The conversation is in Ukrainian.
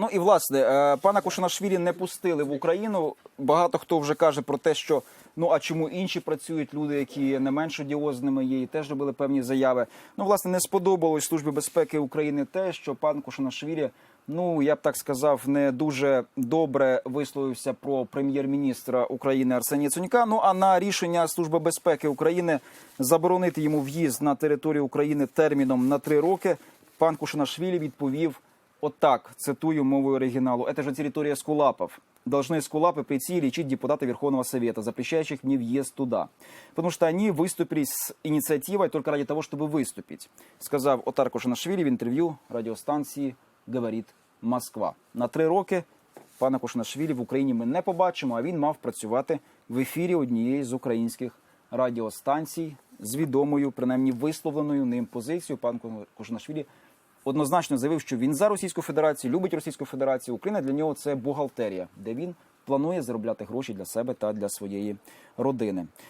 Ну і власне е, пана Кушанашвілі не пустили в Україну. Багато хто вже каже про те, що ну а чому інші працюють люди, які не менш одіозними є, і теж робили певні заяви. Ну, власне, не сподобалось службі безпеки України те, що пан Кушанашвілі, ну я б так сказав, не дуже добре висловився про прем'єр-міністра України Арсенія Яценюка. Ну а на рішення Служби безпеки України заборонити йому в'їзд на територію України терміном на три роки. Пан Кушанашвілі відповів Отак, цитую мовою оригиналу. Это же территория Скулапов. Должны Скулапы прийти и лечить депутаты Верховного Совета, запрещающих мне въезд туда. Потому что они выступили с инициативой только ради того, чтобы выступить. Сказав Отар Кушанашвілі в інтерв'ю радіостанції «Говорить Москва». На три роки пана Кушанашвілі в Україні ми не побачимо, а він мав працювати в ефірі однієї з українських радіостанцій з відомою, принаймні висловленою ним позицією. Пан Кушанашвілі однозначно заявив, що він за Російську Федерацію, любить Російську Федерацію. Україна для нього це бухгалтерія, де він планує заробляти гроші для себе та для своєї родини.